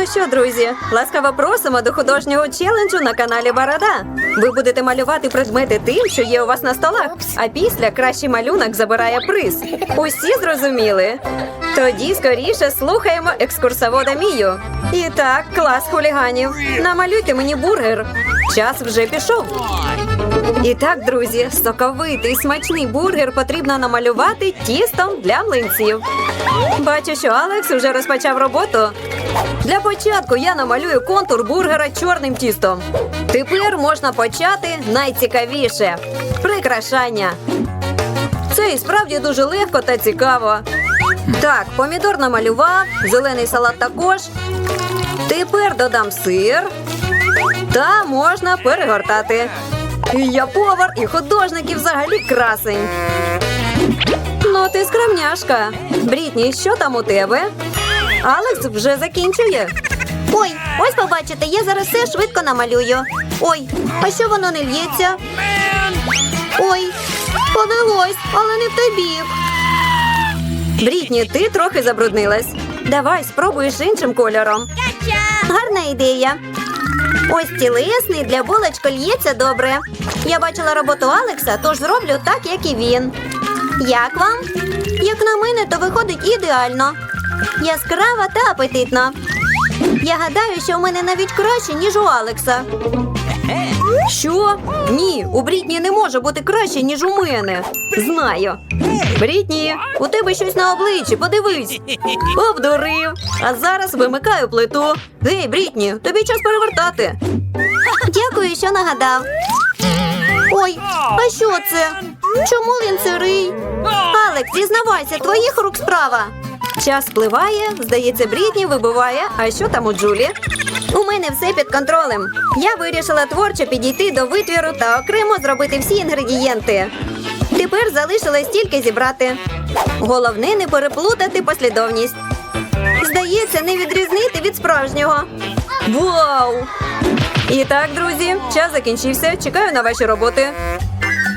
Ну що, друзі, ласкаво просимо до художнього челенджу на каналі Борода. Ви будете малювати предмети тим, що є у вас на столах. А після кращий малюнок забирає приз. Усі зрозуміли? Тоді скоріше слухаємо екскурсовода Мію. І так, клас хуліганів. Намалюйте мені бургер. Час вже пішов. І так, друзі, соковитий смачний бургер потрібно намалювати тістом для млинців. Бачу, що Алекс вже розпочав роботу. Для початку я намалюю контур бургера чорним тістом. Тепер можна почати найцікавіше прикрашання. Це і справді дуже легко та цікаво. Так, помідор намалював, зелений салат також. Тепер додам сир. Та можна перегортати. І Я повар і художник і взагалі красень. Ну, ти скромняшка. Брітні, що там у тебе? Алекс вже закінчує. Ой, ось побачите, я зараз все швидко намалюю. Ой, а що воно не лється? Ой, полилось, але не в той бік. Брітні, ти трохи забруднилась. Давай спробуєш іншим кольором. Гарна ідея. Ось цілесний для булочки лється добре. Я бачила роботу Алекса, тож зроблю так, як і він. Як вам? Як на мене, то виходить ідеально. Яскрава та апетитна. Я гадаю, що в мене навіть краще, ніж у Алекса. Що? Ні, у Брітні не може бути краще, ніж у мене. Знаю. Брітні, у тебе щось на обличчі, подивись. Обдурив. А зараз вимикаю плиту. Гей, Брітні, тобі час перевертати. Дякую, що нагадав. Ой, а що це? Чому він сирий? Алекс, зізнавайся, твоїх рук справа. Час спливає, здається, Брітні вибиває. А що там у Джулі? У мене все під контролем. Я вирішила творчо підійти до витвіру та окремо зробити всі інгредієнти. Тепер залишилось тільки зібрати. Головне не переплутати послідовність. Здається, не відрізнити від справжнього. Вау! І так, друзі, час закінчився. Чекаю на ваші роботи.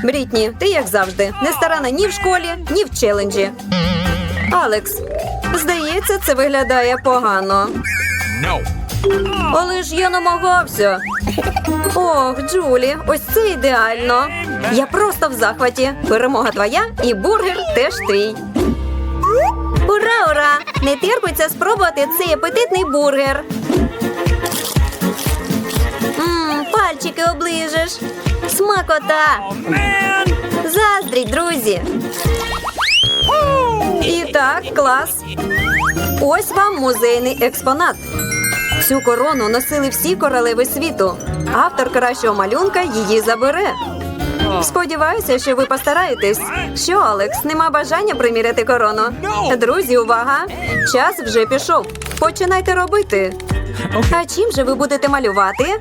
Брітні, ти як завжди, не старана ні в школі, ні в челенджі. Алекс, здається, це виглядає погано. No. Але ж я намагався. Ох, Джулі, ось це ідеально. Я просто в захваті. Перемога твоя і бургер теж твій. Ура, ура! Не терпиться спробувати цей апетитний бургер. Мм, пальчики оближеш. Смакота. Заздріть, друзі. І так, клас. Ось вам музейний експонат. Цю корону носили всі королеви світу. Автор кращого малюнка її забере. Сподіваюся, що ви постараєтесь. Що, Алекс, нема бажання приміряти корону? Друзі, увага! Час вже пішов. Починайте робити. А чим же ви будете малювати?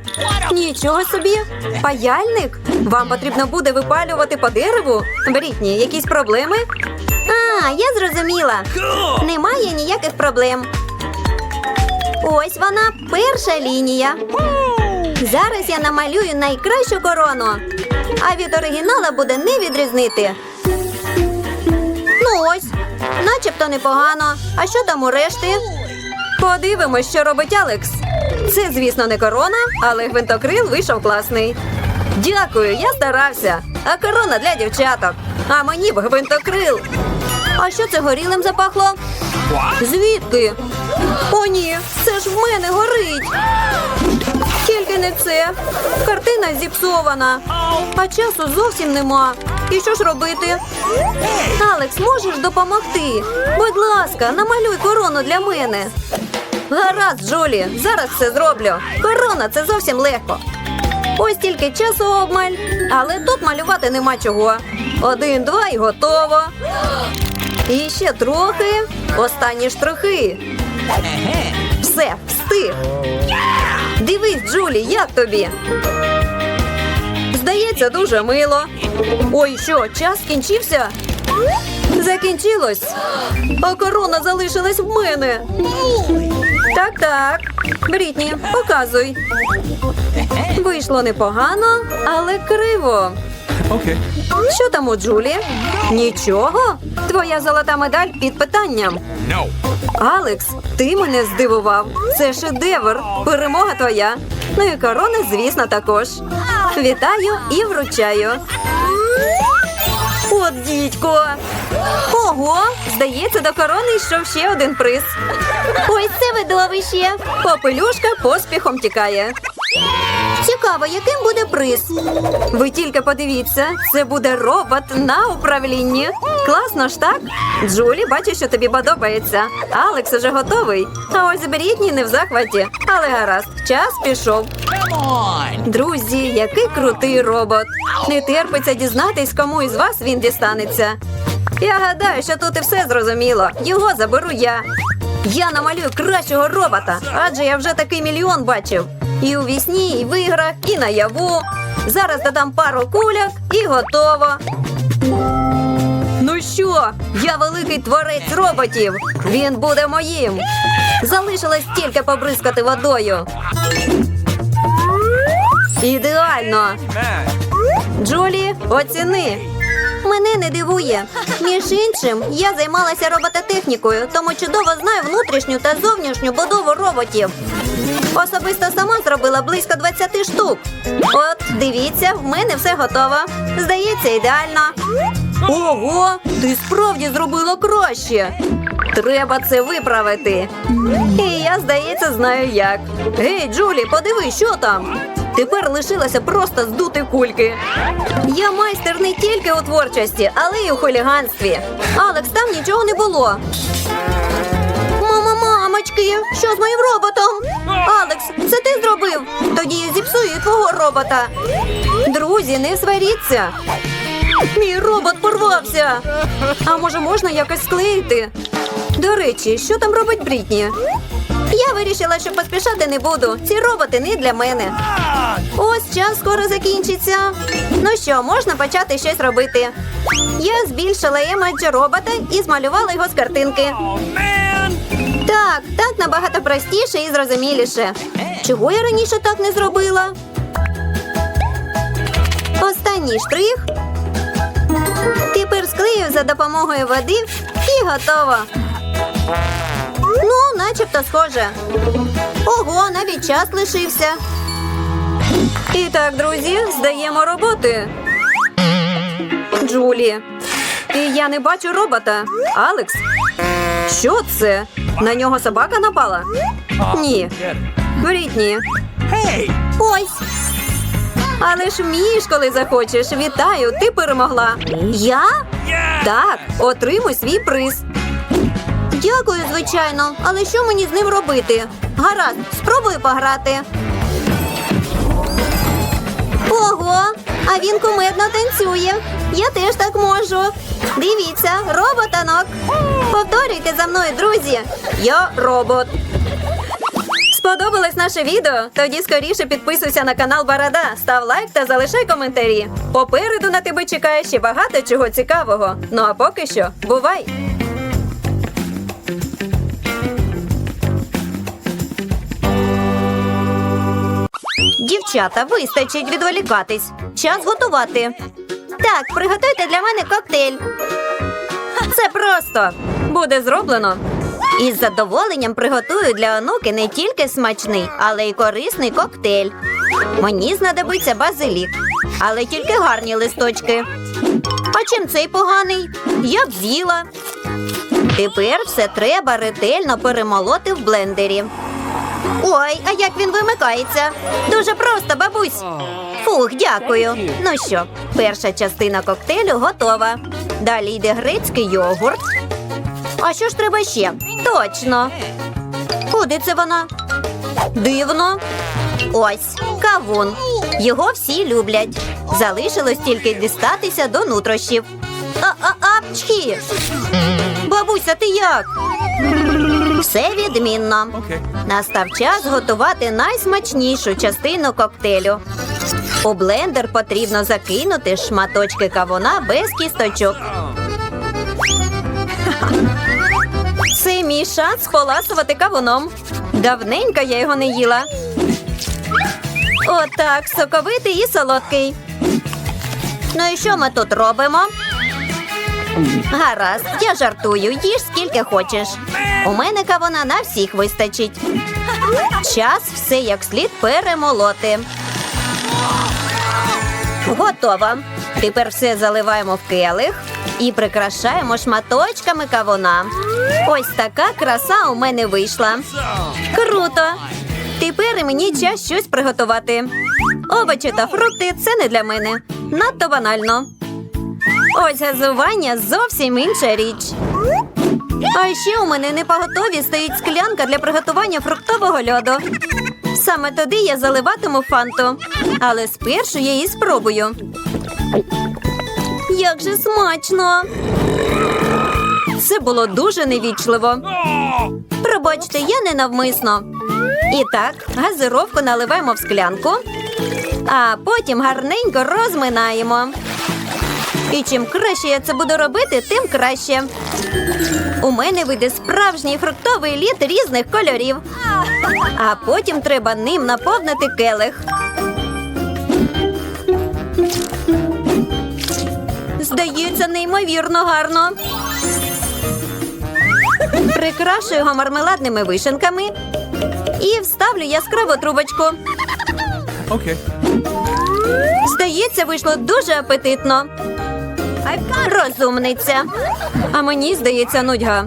Нічого собі. Паяльник? Вам потрібно буде випалювати по дереву? Брітні, якісь проблеми? А, я зрозуміла. Немає ніяких проблем. Ось вона, перша лінія. Зараз я намалюю найкращу корону. А від оригінала буде не відрізнити. Ну ось, начебто непогано. А що там у решти? Подивимось, що робить Алекс. Це, звісно, не корона, але гвинтокрил вийшов класний. Дякую, я старався. А корона для дівчаток. А мені б гвинтокрил. А що це горілим запахло? Звідки? О, ні, це ж в мене горить. Тільки не це. Картина зіпсована, а часу зовсім нема. І що ж робити? Алекс, можеш допомогти? Будь ласка, намалюй корону для мене. Гаразд, Джулі, зараз все зроблю. Корона це зовсім легко. Ось тільки часу обмаль, але тут малювати нема чого. Один, два і готово. І ще трохи. Останні штрихи. Все, встиг. Дивись, Джулі, як тобі? Здається, дуже мило. Ой, що, час скінчився? Закінчилось. А корона залишилась в мене. Так, так. Брітні, показуй. Вийшло непогано, але криво. Okay. Що там у Джулі? Нічого? Твоя золота медаль під питанням. No. Алекс, ти мене здивував. Це шедевр. Перемога твоя. Ну і корона, звісно, також. Вітаю і вручаю. От дідько. Ого, здається, до корони йшов ще один приз. Ось це видовище. Попелюшка поспіхом тікає. Цікаво, яким буде приз? Ви тільки подивіться, це буде робот на управлінні. Класно ж так? Джулі, бачу, що тобі подобається. Алекс уже готовий. А ось Брітні не в захваті. Але гаразд, час пішов. Друзі, який крутий робот. Не терпиться дізнатись, кому із вас він дістанеться. Я гадаю, що тут і все зрозуміло. Його заберу я. Я намалюю кращого робота, адже я вже такий мільйон бачив. І у вісні, і в іграх, і наяву. Зараз додам пару куляк і готово. Ну що, я великий творець роботів. Він буде моїм. Залишилось тільки побризкати водою. Ідеально. Джулі, оціни. Мене не дивує. Між іншим, я займалася робототехнікою, тому чудово знаю внутрішню та зовнішню будову роботів. Особисто сама зробила близько 20 штук. От, дивіться, в мене все готово. Здається, ідеально. Ого, ти справді зробила краще. Треба це виправити. І я, здається, знаю як. Гей, Джулі, подиви, що там. Тепер лишилося просто здути кульки. Я майстер не тільки у творчості, але й у хуліганстві. Алекс, там нічого не було. Мама, що з моїм роботом? Алекс, це ти зробив? Тоді я зіпсую твого робота. Друзі, не сваріться. Мій робот порвався. А може можна якось склеїти? До речі, що там робить Брітні? Я вирішила, що поспішати не буду. Ці роботи не для мене. Ось час скоро закінчиться. Ну що, можна почати щось робити. Я збільшила емоджі робота і змалювала його з картинки. Так, так набагато простіше і зрозуміліше. Чого я раніше так не зробила? Останній штрих. Тепер склею за допомогою води і готово. Ну, начебто схоже. Ого, навіть час лишився. І так, друзі, здаємо роботи. Джулі. І я не бачу робота. Алекс. Що це? На нього собака напала? Ні. Брітні. Ось. Але ж вмієш, коли захочеш. Вітаю, ти перемогла. Я? Так, отримуй свій приз. Дякую, звичайно. Але що мені з ним робити? Гаразд, спробую пограти. Ого, а він кумедно танцює. Я теж так можу. Дивіться, роботанок. Повторюйте за мною, друзі. Я робот. Сподобалось наше відео? Тоді скоріше підписуйся на канал Барада, став лайк та залишай коментарі. Попереду на тебе чекає ще багато чого цікавого. Ну а поки що, бувай! Дівчата, вистачить відволікатись. Час готувати. Так, приготуйте для мене коктейль. Це просто буде зроблено. Із задоволенням приготую для онуки не тільки смачний, але й корисний коктейль. Мені знадобиться базилік, але тільки гарні листочки. А чим цей поганий? Я б з'їла. Тепер все треба ретельно перемолоти в блендері. Ой, а як він вимикається? Дуже просто, бабусь. Фух, дякую. Ну що, перша частина коктейлю готова. Далі йде грецький йогурт. А що ж треба ще? Точно. Куди це вона? Дивно. Ось кавун. Його всі люблять. Залишилось тільки дістатися до нутрощів. А-а-апчхі! Бабуся, ти як? Все відмінно. Настав час готувати найсмачнішу частину коктейлю. У блендер потрібно закинути шматочки кавуна без кісточок. Мій шанс поласувати кавуном. Давненько я його не їла. Отак, соковитий і солодкий. Ну і що ми тут робимо? Гаразд, я жартую, їж скільки хочеш. У мене кавуна на всіх вистачить. Час все як слід перемолоти. Готово. Тепер все заливаємо в келих і прикрашаємо шматочками кавуна. Ось така краса у мене вийшла. Круто! Тепер мені час щось приготувати. Овочі та фрукти це не для мене. Надто банально. Ось газування зовсім інша річ. А ще у мене не поготові стоїть склянка для приготування фруктового льоду. Саме туди я заливатиму фанту. Але спершу я її спробую. Як же смачно! Це було дуже невічливо. Пробачте, я ненавмисно. І так, газировку наливаємо в склянку, а потім гарненько розминаємо. І чим краще я це буду робити, тим краще. У мене вийде справжній фруктовий лід різних кольорів. А потім треба ним наповнити келих. Здається, неймовірно гарно. Прикрашу його мармеладними вишенками і вставлю яскраву трубочку. Okay. Здається, вийшло дуже апетитно. Розумниця. А мені здається нудьга.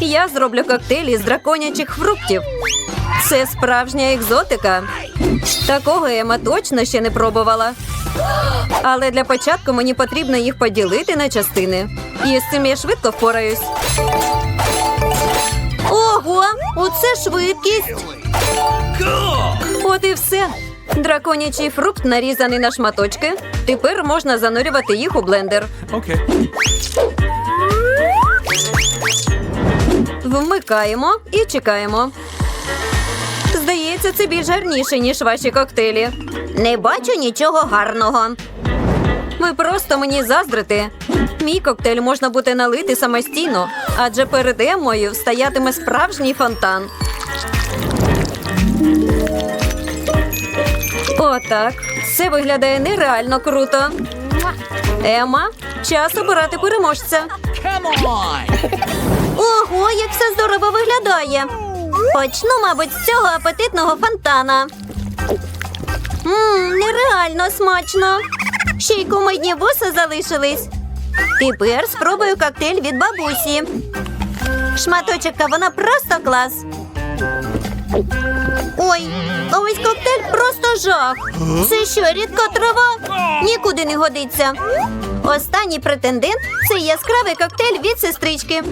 Я зроблю коктейлі з драконячих фруктів. Це справжня екзотика. Такого Ема точно ще не пробувала. Але для початку мені потрібно їх поділити на частини. І з цим я швидко впораюсь. Ого, оце швидкість. От і все. Драконячий фрукт нарізаний на шматочки. Тепер можна занурювати їх у блендер. Okay. Вмикаємо і чекаємо. Здається, це більш гарніше, ніж ваші коктейлі. Не бачу нічого гарного. Ви просто мені заздрите. Мій коктейль можна буде налити самостійно, адже перед Еммою стоятиме справжній фонтан. Отак. Це виглядає нереально круто. Ема, час обирати переможця. Ого, як все здорово виглядає. Почну, мабуть, з цього апетитного фонтана. Мм, нереально смачно. Ще й кумедні вуса залишились. Тепер спробую коктейль від бабусі. Шматочок вона просто клас. Ой, ось коктейль просто жах. Це що, рідка трава? Нікуди не годиться. Останній претендент це яскравий коктейль від сестрички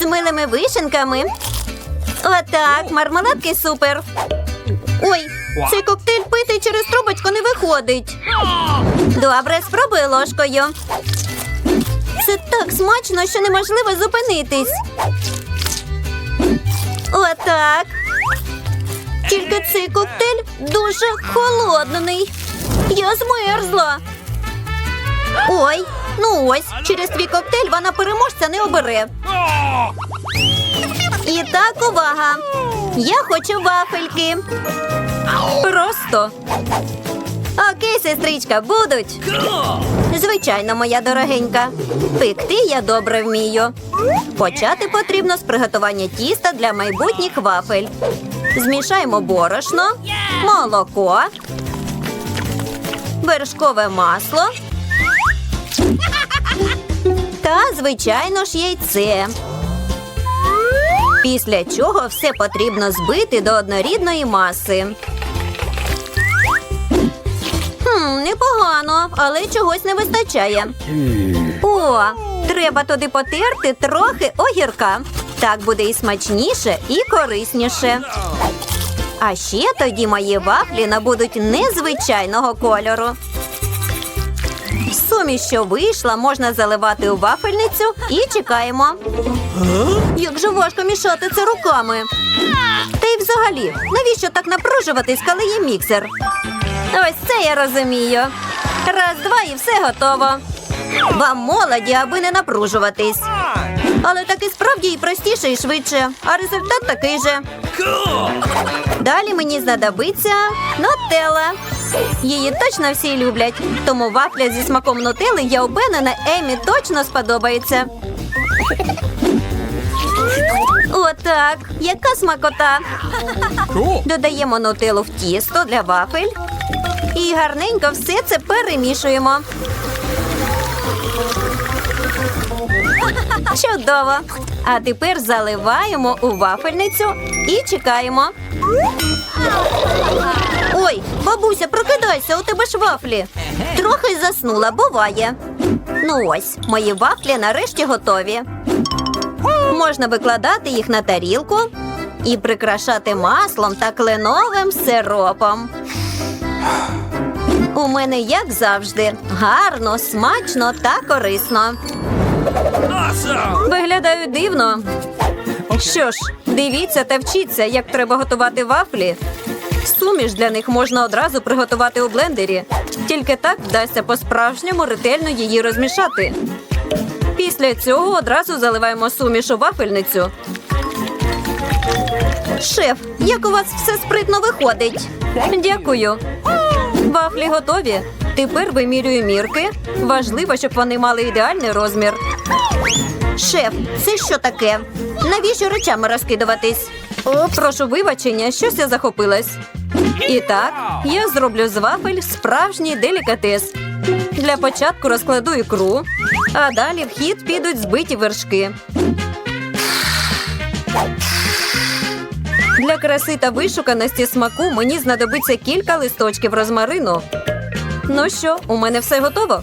з милими вишенками. Отак, мармеладки супер. Ой, цей коктейль пити через трубочку не виходить. Добре, спробую ложкою. Це так смачно, що неможливо зупинитись. Отак. Тільки цей коктейль дуже холодний. Я змерзла. Ой, ну ось, через твій коктейль вона переможця не обере. І так, увага! Я хочу вафельки. Просто. Окей, сестричка, будуть. Звичайно, моя дорогенька. Пекти я добре вмію. Почати потрібно з приготування тіста для майбутніх вафель. Змішаємо борошно, молоко, вершкове масло та, звичайно ж, яйце. Після чого все потрібно збити до однорідної маси. Хм, непогано, але чогось не вистачає. О, треба туди потерти трохи огірка. Так буде і смачніше, і корисніше. А ще тоді мої вафлі набудуть незвичайного кольору. Суміш, що вийшла, можна заливати у вафельницю і чекаємо. Як же важко мішати це руками. Та й взагалі, навіщо так напружуватись, коли є міксер? Ось це я розумію. Раз, два і все готово. Вам молоді, аби не напружуватись. Але так і справді і простіше, і швидше. А результат такий же. Далі мені знадобиться нутелла. Її точно всі люблять. Тому вафля зі смаком нутели, я впевнена, Емі точно сподобається. Отак, яка смакота. Додаємо нутелу в тісто для вафель. І гарненько все це перемішуємо. Чудово! А тепер заливаємо у вафельницю і чекаємо. Ой, бабуся, прокидайся, у тебе ж вафлі. Трохи заснула, буває. Ну ось, мої вафлі нарешті готові. Можна викладати їх на тарілку і прикрашати маслом та кленовим сиропом. У мене, як завжди, гарно, смачно та корисно. Awesome. Виглядаю дивно. Що ж, дивіться та вчіться, як треба готувати вафлі. Суміш для них можна одразу приготувати у блендері. Тільки так вдасться по-справжньому ретельно її розмішати. Після цього одразу заливаємо суміш у вафельницю. Шеф, як у вас все спритно виходить? Дякую. Вафлі готові. Тепер вимірюю мірки. Важливо, щоб вони мали ідеальний розмір. Шеф, це що таке? Навіщо речами розкидуватись? Прошу вибачення, щось я захопилась. І так, я зроблю з вафель справжній делікатес. Для початку розкладу ікру, а далі в хід підуть збиті вершки. Для краси та вишуканості смаку мені знадобиться кілька листочків розмарину. Ну що, у мене все готово?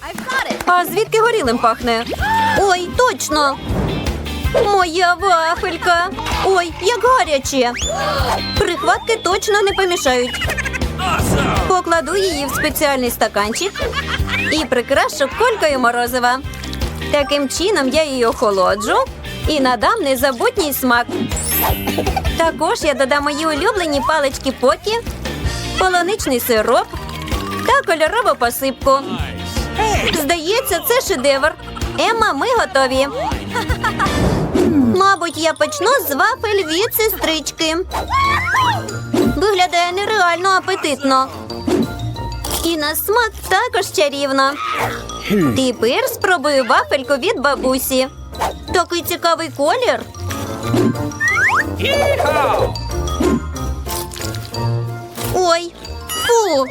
А звідки горілим пахне? Ой, точно! Моя вафелька! Ой, як гаряче! Прихватки точно не помішають. Покладу її в спеціальний стаканчик і прикрашу колькою морозива. Таким чином я її охолоджу і надам незабутній смак. Також я додам мої улюблені палички покі, полоничний сироп та кольорову посипку. Здається, це шедевр. Емма, ми готові. Мабуть, я почну з вафель від сестрички. Виглядає нереально апетитно. І на смак також чарівно. Тепер спробую вафельку від бабусі. Такий цікавий колір. Ой, фу!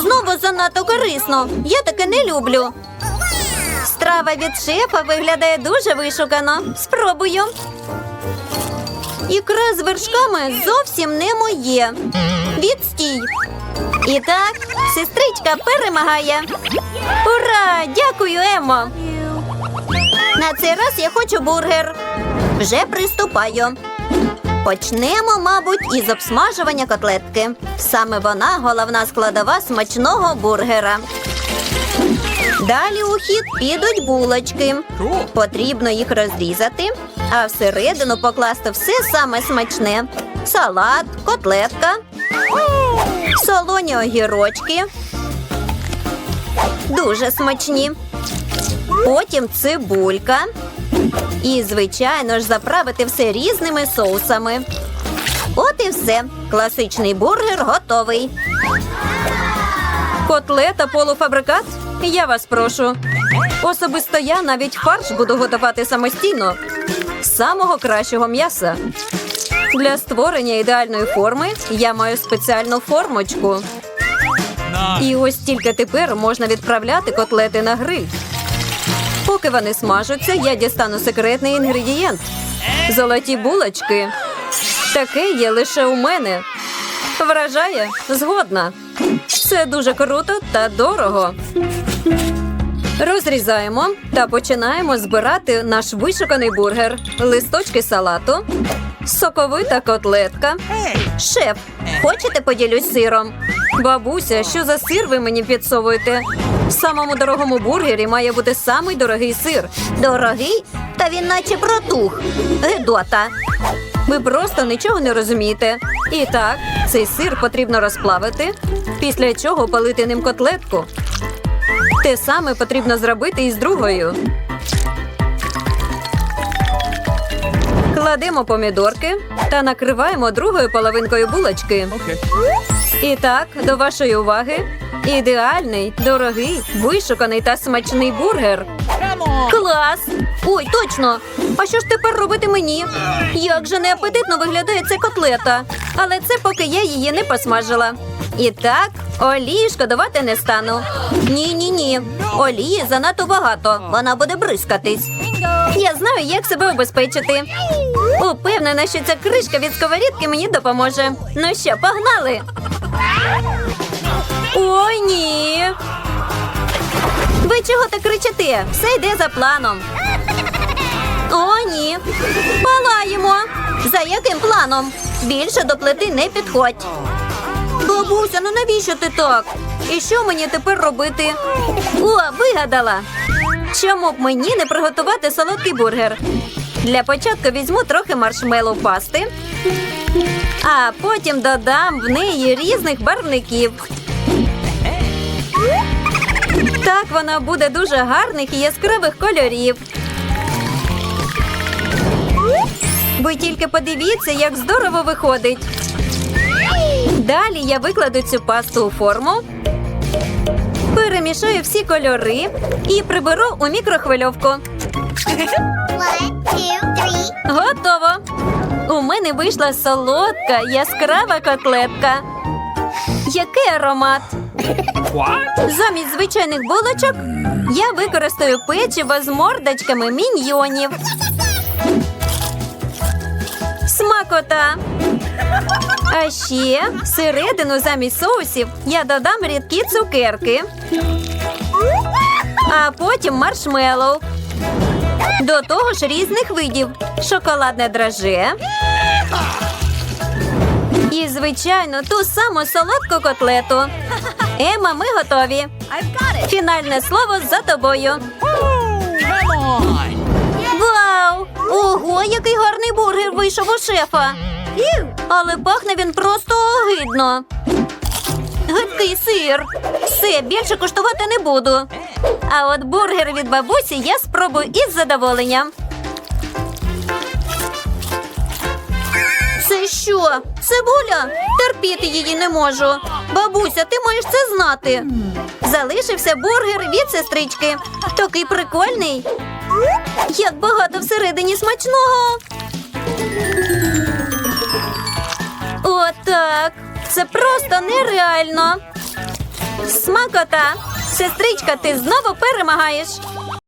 Знову занадто корисно. Я таке не люблю. Страва від шефа виглядає дуже вишукано. Спробую. Ікра з вершками зовсім не моє. Відстій. І так, сестричка перемагає. Ура! Дякую, Емо! На цей раз я хочу бургер. Вже приступаю. Почнемо, мабуть, із обсмажування котлетки. Саме вона головна складова смачного бургера. Далі у хід підуть булочки. Потрібно їх розрізати, а всередину покласти все саме смачне: салат, котлетка, солоні огірочки. Дуже смачні. Потім цибулька. І, звичайно ж, заправити все різними соусами. От і все. Класичний бургер готовий. Котлета полуфабрикат? Я вас прошу. Особисто я навіть фарш буду готувати самостійно з самого кращого м'яса. Для створення ідеальної форми я маю спеціальну формочку. І ось тільки тепер можна відправляти котлети на гриль. Поки вони смажуться, я дістану секретний інгредієнт золоті булочки. Таке є лише у мене. Вражає згодна. Це дуже круто та дорого. Розрізаємо та починаємо збирати наш вишуканий бургер, листочки салату, соковита котлетка. Шеф, хочете поділюсь сиром? Бабуся, що за сир ви мені підсовуєте? В самому дорогому бургері має бути самий дорогий сир. Дорогий, та він наче протух. Гедота. Ви просто нічого не розумієте. І так, цей сир потрібно розплавити, після чого палити ним котлетку. Те саме потрібно зробити і з другою. Кладемо помідорки та накриваємо другою половинкою булочки. Okay. І так, до вашої уваги, ідеальний, дорогий, вишуканий та смачний бургер. Клас! Ой, точно! А що ж тепер робити мені? Як же неапетитно виглядає ця котлета. Але це поки я її не посмажила. І так, олії шкодувати не стану. Ні, ні, ні. Олії занадто багато. Вона буде бризкатись. Я знаю, як себе убезпечити. Упевнена, що ця кришка від сковорідки мені допоможе. Ну що, погнали? Ой, ні. Ви чого так кричите? Все йде за планом. О, ні. Палаємо. За яким планом? Більше до плити не підходь. Бабуся, ну навіщо ти так? І що мені тепер робити? О, вигадала. Чому б мені не приготувати солодкий бургер? Для початку візьму трохи маршмелу пасти, а потім додам в неї різних барвників. Так вона буде дуже гарних і яскравих кольорів. Ви тільки подивіться, як здорово виходить. Далі я викладу цю пасту у форму, перемішаю всі кольори і приберу у мікрохвильовку. One, two. Готово! У мене вийшла солодка, яскрава котлетка. Який аромат! What? Замість звичайних булочок я використаю печиво з мордочками міньйонів. Смакота. А ще всередину замість соусів я додам рідкі цукерки, а потім маршмеллоу. До того ж різних видів: шоколадне драже. І, звичайно, ту саму солодку котлету. Ема, ми готові. Фінальне слово за тобою. Вау! Ого, який гарний бургер вийшов у шефа. Але пахне він просто огидно. Гидкий сир. Все, більше куштувати не буду. А от бургер від бабусі я спробую із задоволенням. Це що? Цибуля? Терпіти її не можу. Бабуся, ти маєш це знати. Залишився бургер від сестрички. Такий прикольний. Як багато всередині смачного. Отак. Це просто нереально. Смакота. Сестричка, ти знову перемагаєш.